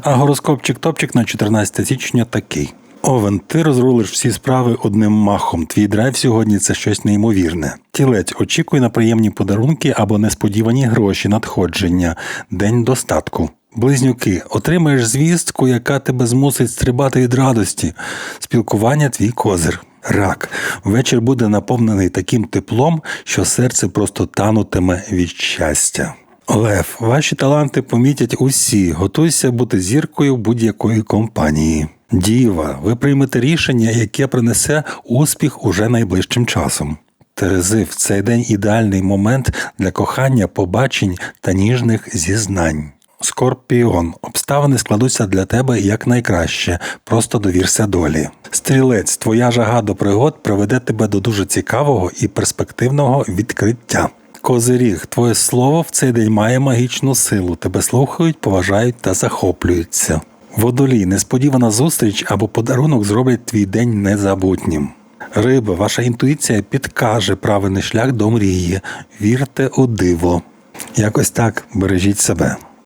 А гороскопчик топчик на 14 січня такий. Овен, ти розрулиш всі справи одним махом. Твій драйв сьогодні це щось неймовірне. Тілець, очікуй на приємні подарунки або несподівані гроші, надходження, день достатку. Близнюки, отримаєш звістку, яка тебе змусить стрибати від радості. Спілкування твій козир. Рак. Вечір буде наповнений таким теплом, що серце просто танутиме від щастя. Лев, ваші таланти помітять усі. Готуйся бути зіркою будь-якої компанії. Діва, ви приймете рішення, яке принесе успіх уже найближчим часом. Терези, в цей день ідеальний момент для кохання, побачень та ніжних зізнань. Скорпіон. Обставини складуться для тебе якнайкраще. Просто довірся долі. Стрілець, твоя жага до пригод приведе тебе до дуже цікавого і перспективного відкриття. Козиріг, твоє слово в цей день має магічну силу. Тебе слухають, поважають та захоплюються. Водолій, несподівана зустріч або подарунок зроблять твій день незабутнім. Риба, ваша інтуїція підкаже правильний шлях до мрії. Вірте у диво. Якось так бережіть себе.